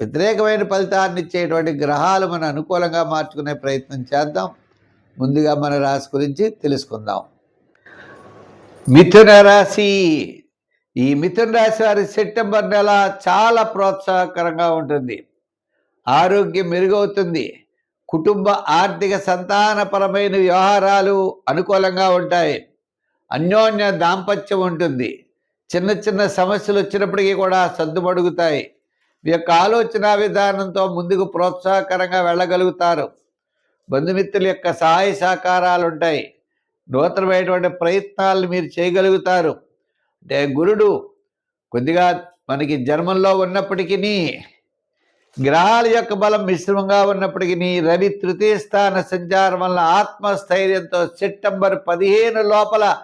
వ్యతిరేకమైన ఫలితాన్ని ఇచ్చేటువంటి గ్రహాలు మన అనుకూలంగా మార్చుకునే ప్రయత్నం చేద్దాం. ముందుగా మన రాశి గురించి తెలుసుకుందాం. మిథున రాశి. ఈ మిథున రాశి వారి సెప్టెంబర్ నెల చాలా ప్రోత్సాహకరంగా ఉంటుంది. ఆరోగ్యం మెరుగవుతుంది. కుటుంబ ఆర్థిక సంతానపరమైన వ్యవహారాలు అనుకూలంగా ఉంటాయి. అన్యోన్య దాంపత్యం ఉంటుంది. చిన్న చిన్న సమస్యలు వచ్చినప్పటికీ కూడా సర్దుమడుగుతాయి. యొక్క ఆలోచన విధానంతో ముందుకు ప్రోత్సాహకరంగా వెళ్ళగలుగుతారు. బంధుమిత్రుల యొక్క సహాయ సహకారాలు ఉంటాయి. నూతనమైనటువంటి ప్రయత్నాలు మీరు చేయగలుగుతారు. అంటే గురుడు కొద్దిగా మనకి జన్మంలో ఉన్నప్పటికీ గ్రహాల యొక్క బలం మిశ్రమంగా ఉన్నప్పటికీ రవి తృతీయ స్థాన సంచారం వల్ల ఆత్మస్థైర్యంతో సెప్టెంబర్ పదిహేను లోపల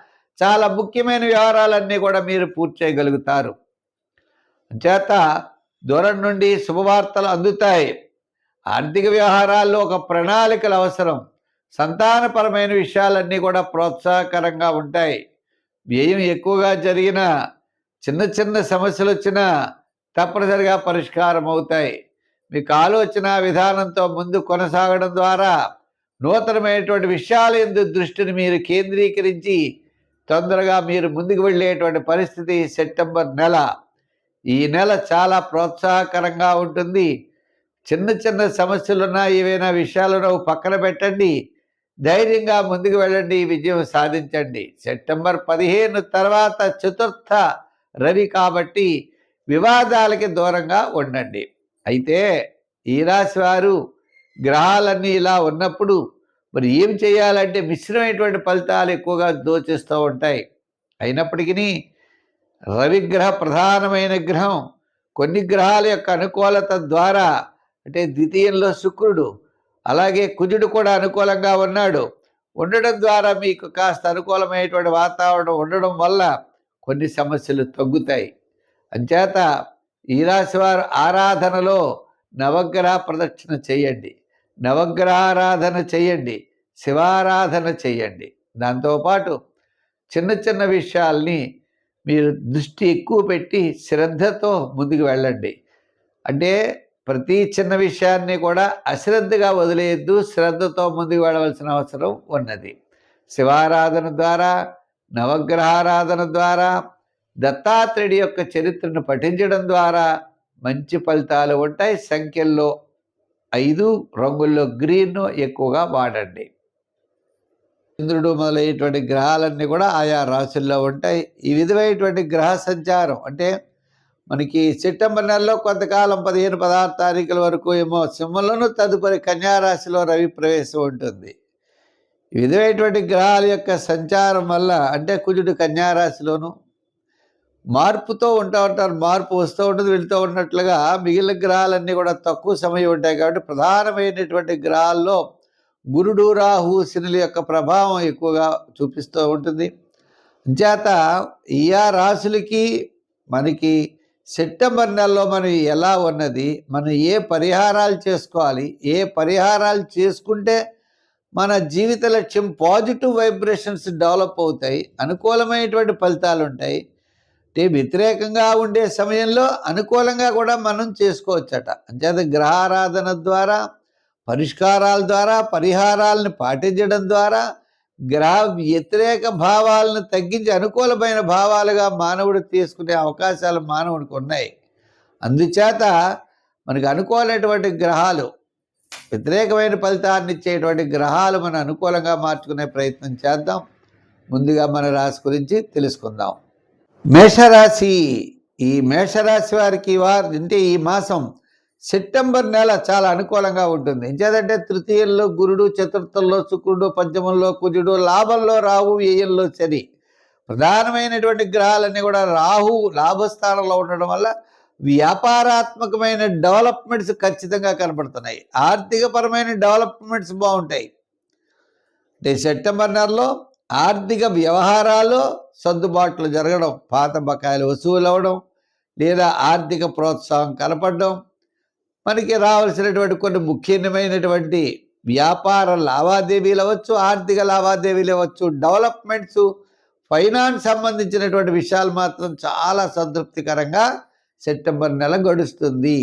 చాలా ముఖ్యమైన వ్యవహారాలన్నీ కూడా మీరు పూర్తి చేయగలుగుతారు. చేత దూరం నుండి శుభవార్తలు అందుతాయి. ఆర్థిక వ్యవహారాల్లో ఒక ప్రణాళికలు అవసరం. సంతానపరమైన విషయాలన్నీ కూడా ప్రోత్సాహకరంగా ఉంటాయి. వ్యయం ఎక్కువగా జరిగిన చిన్న చిన్న సమస్యలు వచ్చినా తప్పనిసరిగా పరిష్కారం అవుతాయి. మీకు ఆలోచన విధానంతో ముందు కొనసాగడం ద్వారా నూతనమైనటువంటి విషయాల ఎందు దృష్టిని మీరు కేంద్రీకరించి తొందరగా మీరు ముందుకు వెళ్ళేటువంటి పరిస్థితి సెప్టెంబర్ నెల ఈ నెల చాలా ప్రోత్సాహకరంగా ఉంటుంది. చిన్న చిన్న సమస్యలున్నా ఏవైనా విషయాలను పక్కన పెట్టండి. ధైర్యంగా ముందుకు వెళ్ళండి. విజయం సాధించండి. సెప్టెంబర్ పదిహేను తర్వాత చతుర్థ రవి కాబట్టి వివాదాలకి దూరంగా ఉండండి. అయితే ఈ రాశి వారు గ్రహాలన్నీ ఇలా ఉన్నప్పుడు మరి ఏం చేయాలంటే మిశ్రమైనటువంటి ఫలితాలు ఎక్కువగా దోచిస్తూ ఉంటాయి. అయినప్పటికీ రవిగ్రహ ప్రధానమైన గ్రహం. కొన్ని గ్రహాల యొక్క అనుకూలత ద్వారా అంటే ద్వితీయంలో శుక్రుడు అలాగే కుజుడు కూడా అనుకూలంగా ఉన్నాడు. ఉండడం ద్వారా మీకు కాస్త అనుకూలమైనటువంటి వాతావరణం ఉండడం వల్ల కొన్ని సమస్యలు తగ్గుతాయి. అంచేత ఈ రాశి వారు ఆరాధనలో నవగ్రహ ప్రదక్షిణ చేయండి. నవగ్రహారాధన చేయండి. శివారాధన చేయండి. దాంతోపాటు చిన్న చిన్న విషయాల్ని మీరు దృష్టి ఎక్కువ పెట్టి శ్రద్ధతో ముందుకు వెళ్ళండి. అంటే ప్రతి చిన్న విషయాన్ని కూడా అశ్రద్ధగా వదిలేయద్దు శ్రద్ధతో ముందుకు వెళ్ళవలసిన అవసరం ఉన్నది. శివారాధన ద్వారా నవగ్రహారాధన ద్వారా దత్తాత్రేయుడి యొక్క చరిత్రను పఠించడం ద్వారా మంచి ఫలితాలు ఉంటాయి. సంఖ్యల్లో ఐదు రంగుల్లో గ్రీన్ ఎక్కువగా వాడండి. చంద్రుడు మొదలైనటువంటి గ్రహాలన్నీ కూడా ఆయా రాశుల్లో ఉంటాయి. ఈ విధమైనటువంటి గ్రహ సంచారం అంటే మనకి సెప్టెంబర్ నెలలో కొంతకాలం పదిహేను పదహారు తారీఖుల వరకు ఏమో సింహంలోనూ తదుపరి కన్యారాశిలో రవి ప్రవేశం ఉంటుంది. ఈ విధమైనటువంటి గ్రహాల యొక్క సంచారం వల్ల అంటే కుజుడు కన్యారాశిలోను మార్పుతో ఉంటా ఉంటారు మార్పు వస్తూ ఉంటుంది వెళుతూ ఉన్నట్లుగా మిగిలిన గ్రహాలన్నీ కూడా తక్కువ సమయం ఉంటాయి కాబట్టి ప్రధానమైనటువంటి గ్రహాల్లో గురుడు రాహు శనుల యొక్క ప్రభావం ఎక్కువగా చూపిస్తూ ఉంటుంది. చేత ఇయా ఆ రాశులకి మనకి సెప్టెంబర్ నెలలో మనం ఎలా ఉన్నది మనం ఏ పరిహారాలు చేసుకోవాలి ఏ పరిహారాలు చేసుకుంటే మన జీవిత లక్ష్యం పాజిటివ్ వైబ్రేషన్స్ డెవలప్ అవుతాయి అనుకూలమైనటువంటి ఫలితాలు ఉంటాయి. అంటే వ్యతిరేకంగా ఉండే సమయంలో అనుకూలంగా కూడా మనం చేసుకోవచ్చట. అంచేత గ్రహారాధన ద్వారా పరిష్కారాల ద్వారా పరిహారాలను పాటించడం ద్వారా గ్రహ వ్యతిరేక భావాలను తగ్గించి అనుకూలమైన భావాలుగా మానవుడు తీసుకునే అవకాశాలు మానవుడికి ఉన్నాయి. అందుచేత మనకు అనుకోలేటువంటి గ్రహాలు వ్యతిరేకమైన ఫలితాన్ని ఇచ్చేటువంటి గ్రహాలు మనం అనుకూలంగా మార్చుకునే ప్రయత్నం చేద్దాం. ముందుగా మన రాశి గురించి తెలుసుకుందాం. మేషరాశి ఈ మేషరాశి వారికి వారు అంటే ఈ మాసం సెప్టెంబర్ నెల చాలా అనుకూలంగా ఉంటుంది. ఎంచేదంటే తృతీయంలో గురుడు చతుర్థంలో శుక్రుడు పంచమంలో కుజుడు లాభంలో రాహు వ్యయంలో శని. ప్రధానమైనటువంటి గ్రహాలన్నీ కూడా రాహు లాభస్థానంలో ఉండడం వల్ల వ్యాపారాత్మకమైన డెవలప్మెంట్స్ ఖచ్చితంగా కనపడుతున్నాయి. ఆర్థికపరమైన డెవలప్మెంట్స్ బాగుంటాయి. అంటే సెప్టెంబర్ నెలలో ఆర్థిక వ్యవహారాలు సర్దుబాట్లు జరగడం పాత బకాయిలు వసూలు అవ్వడం లేదా ఆర్థిక ప్రోత్సాహం కనపడడం మనకి రావాల్సినటువంటి కొన్ని ముఖ్యమైనటువంటి వ్యాపార లావాదేవీలు అవ్వచ్చు ఆర్థిక లావాదేవీలు అవ్వచ్చు డెవలప్మెంట్స్ ఫైనాన్స్ సంబంధించినటువంటి విషయాలు మాత్రం చాలా సంతృప్తికరంగా సెప్టెంబర్ నెల గడుస్తుంది.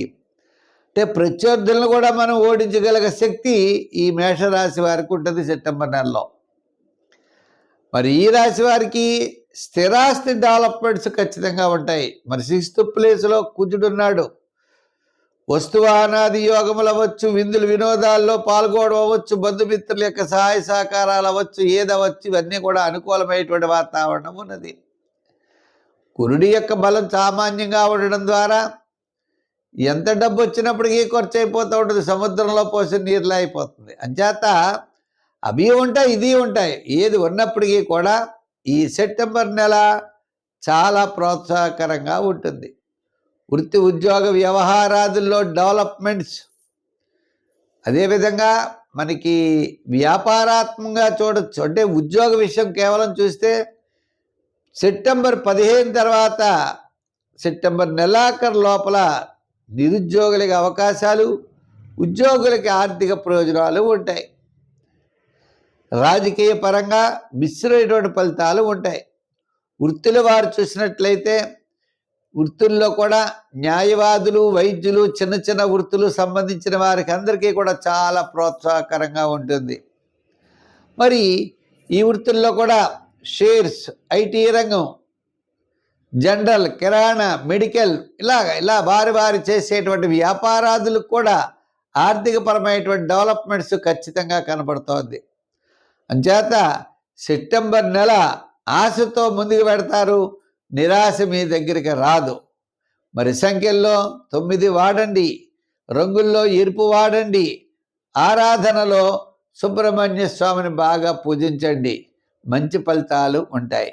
అంటే ప్రత్యర్థులను కూడా మనం ఓడించగలిగే శక్తి ఈ మేషరాశి వారికి ఉంటుంది సెప్టెంబర్ నెలలో. మరి ఈ రాశి వారికి స్థిరాస్తి డెవలప్మెంట్స్ ఖచ్చితంగా ఉంటాయి. మరి సిక్స్త్ ప్లేస్లో కుజుడున్నాడు వస్తువానాది యోగములు అవ్వచ్చు విందులు వినోదాల్లో పాల్గొనడం అవ్వచ్చు బంధుమిత్రుల యొక్క సహాయ సహకారాలు అవ్వచ్చు ఏదవచ్చు ఇవన్నీ కూడా అనుకూలమైనటువంటి వాతావరణం ఉన్నది. కురుడి యొక్క బలం సామాన్యంగా ఉండడం ద్వారా ఎంత డబ్బు వచ్చినప్పటికీ ఖర్చు అయిపోతూ ఉంటుంది సముద్రంలో పోసిన నీరులా అయిపోతుంది. అంచేత అవి ఉంటాయి ఇది ఉంటాయి. ఏది ఉన్నప్పటికీ కూడా ఈ సెప్టెంబర్ నెల చాలా ప్రోత్సాహకరంగా ఉంటుంది. వృత్తి ఉద్యోగ వ్యవహారాదుల్లో డెవలప్మెంట్స్. అదేవిధంగా మనకి వ్యాపారాత్మకంగా చూడొచ్చు అంటే ఉద్యోగ విషయం కేవలం చూస్తే సెప్టెంబర్ పదిహేను తర్వాత సెప్టెంబర్ నెలాఖరు లోపల నిరుద్యోగులకి అవకాశాలు ఉద్యోగులకి ఆర్థిక ప్రయోజనాలు ఉంటాయి. రాజకీయ పరంగా మిశ్రమైనటువంటి ఫలితాలు ఉంటాయి. వృత్తుల వారు చూసినట్లయితే వృత్తుల్లో కూడా న్యాయవాదులు వైద్యులు చిన్న చిన్న వృత్తులు సంబంధించిన వారికి అందరికీ కూడా చాలా ప్రోత్సాహకరంగా ఉంటుంది. మరి ఈ వృత్తుల్లో కూడా షేర్స్ ఐటీ రంగం జనరల్ కిరాణా మెడికల్ ఇలా ఇలా వారి వారి చేసేటువంటి వ్యాపారాదులకు కూడా ఆర్థికపరమైనటువంటి డెవలప్మెంట్స్ ఖచ్చితంగా కనబడుతోంది అంచేత సెప్టెంబర్ నెల ఆశతో ముందుకు పెడతారు. నిరాశ మీ దగ్గరికి రాదు. మరి సంఖ్యల్లో తొమ్మిది వాడండి రంగుల్లో ఎరుపు వాడండి ఆరాధనలో సుబ్రహ్మణ్య స్వామిని బాగా పూజించండి. మంచి ఫలితాలు ఉంటాయి.